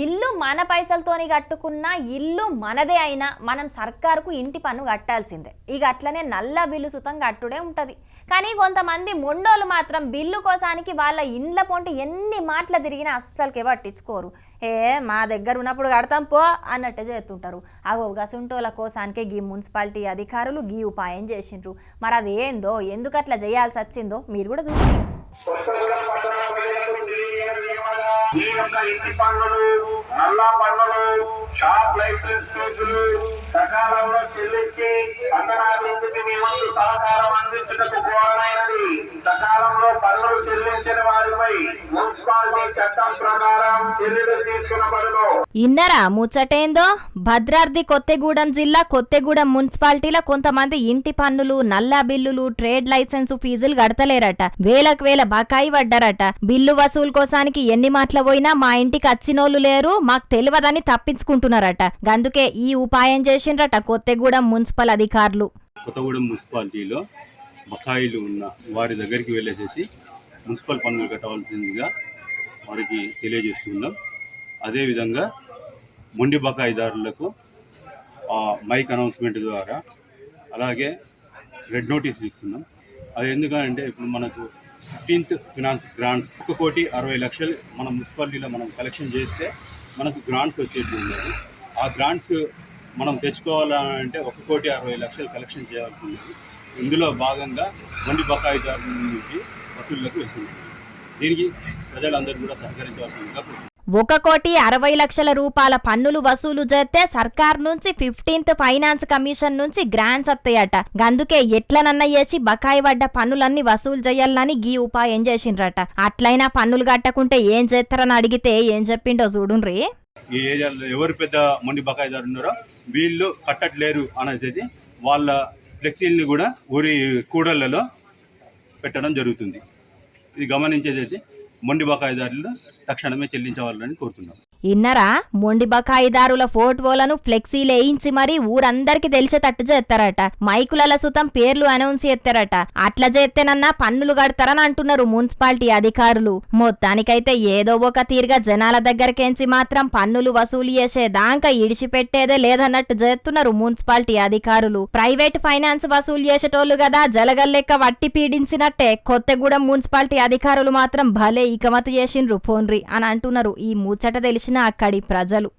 ఇల్లు మన పైసలతోని కట్టుకున్న ఇల్లు మనదే అయినా మనం సర్కారుకు ఇంటి పన్ను కట్టాల్సిందే. ఇక అట్లనే నల్ల బిల్లు సుతం కట్టుడే ఉంటుంది. కానీ కొంతమంది మొండోలు మాత్రం బిల్లు కోసానికి వాళ్ళ ఇండ్ల పొంటి ఎన్ని మాటలు తిరిగినా అస్సలకే పట్టించుకోరు. ఏ మా దగ్గర ఉన్నప్పుడు కడతాం పో అన్నట్టే చేస్తుంటారు. అగో గసుంటోల కోసానికే గీ మున్సిపాలిటీ అధికారులు గీ ఉపాయం చేసిండ్రు. మరి అది ఏందో ఎందుకు అట్లా చేయాల్సి వచ్చిందో మీరు కూడా చూడండి. ఈ యొక్క ఇంటి పన్నులు నల్లా పన్నులు షాప్ లైసెన్స్ ఫీజులు సకాలంలో చెల్లించి పట్టణాభివృద్ధికి మీ వంతు సహకారం అందించడం ఇన్నరా ముచ్చటేందో? భద్రాద్రి కొత్తగూడెం జిల్లా కొత్తగూడెం మున్సిపాలిటీలో కొంతమంది ఇంటి పన్నులు నల్లా బిల్లులు ట్రేడ్ లైసెన్సు ఫీజులు కడతలేరట. వేలకు వేల బకాయి పడ్డారట. బిల్లు వసూలు కోసానికి ఎన్ని మాటలు పోయినా మా ఇంటికి వచ్చినోళ్ళు లేరు మాకు తెలియదని తప్పించుకుంటున్నారట. గందుకే ఈ ఉపాయం చేసిండ్రట కొత్తగూడెం మున్సిపల్ అధికారులు. కొత్తగూడెం మున్సిపాలిటీలో బకాయిలు ఉన్న వారి దగ్గరికి వెళ్ళేసేసి మున్సిపల్ పన్నులు కట్టవలసిందిగా వారికి తెలియజేస్తున్నాం. అదేవిధంగా మొండి బకాయిదారులకు మైక్ అనౌన్స్మెంట్ ద్వారా అలాగే రెడ్ నోటీస్ ఇస్తున్నాం. అది ఎందుకంటే ఇప్పుడు మనకు ఫిఫ్టీన్త్ ఫినాన్స్ గ్రాంట్స్ ఒక కోటి అరవై లక్షలు మన మున్సిపాలిటీలో మనం కలెక్షన్ చేస్తే మనకు గ్రాంట్స్ వచ్చేది ఉన్నది ఆ గ్రాంట్స్ మనం తెచ్చుకోవాలంటే ఒక కోటి అరవై లక్షలు కలెక్షన్ చేయాల్సి ఉంది ఇందులో భాగంగా మొండి బకాయిదారుల నుంచి వసూళ్ళకు వెళ్తున్నాం. దీనికి ప్రజలందరూ కూడా సహకరించవలసిందిగా కోరుతున్నాం. ఒక కోటి అరవై లక్షల రూపాయల పన్నులు వసూలు చేస్తే సర్కార్ నుంచి ఫిఫ్టీన్త్ ఫైనాన్స్ కమిషన్ నుంచి గ్రాంట్స్ వస్తాయట. గందుకే ఎట్లనన్న చేసి బకాయి పడ్డ పన్నులన్నీ వసూలు చేయాలని గీ ఉపాయం చేసిండ్రట? అట్లయినా పన్నులు కట్టకుంటే ఏం చేస్తారని అడిగితే ఏం చెప్పిండో చూడుండ్రి? ఈ ఏరియాలో ఎవరు పెద్ద మొండి బకాయిదారు ఉన్నారో వీళ్ళు కట్టట్లేరు అనేసి వాళ్ళ ఫ్లెక్సీల్ని కూడా ఊరి కూడళ్ళలో పెట్టడం జరుగుతుంది. ఇది గమనించేసేసి మొండి బకాయిదారులు తక్షణమే చెల్లించవాలని కోరుతున్నాం. ఇన్నరా మొండి బకాయిదారుల ఫోటోలను ఫ్లెక్సీలు వేయించి మరీ ఊరందరికి తెలిసేటట్టు చేస్తారట. మైకుల సుతం పేర్లు అనౌన్స్ చేస్తారట. అట్లా చేస్తేనన్నా పన్నులు కడతారని అంటున్నారు మున్సిపాలిటీ అధికారులు. మొత్తానికైతే ఏదో ఒక తీరుగా జనాల దగ్గరకేంచి మాత్రం పన్నులు వసూలు చేసేదాకా ఇడిచిపెట్టేదే లేదన్నట్టు చేస్తున్నారు మున్సిపాలిటీ అధికారులు. ప్రైవేట్ ఫైనాన్స్ వసూలు చేసేటోళ్ళు కదా జలగల్లెక్క వట్టి పీడించినట్టే కొత్తగూడెం మున్సిపాలిటీ అధికారులు మాత్రం భలే ఇకమతి చేసిండ్రు ఫోన్రి అని అంటున్నారు. ఈ ముచ్చట తెలిసిన అక్కడి ప్రజలు.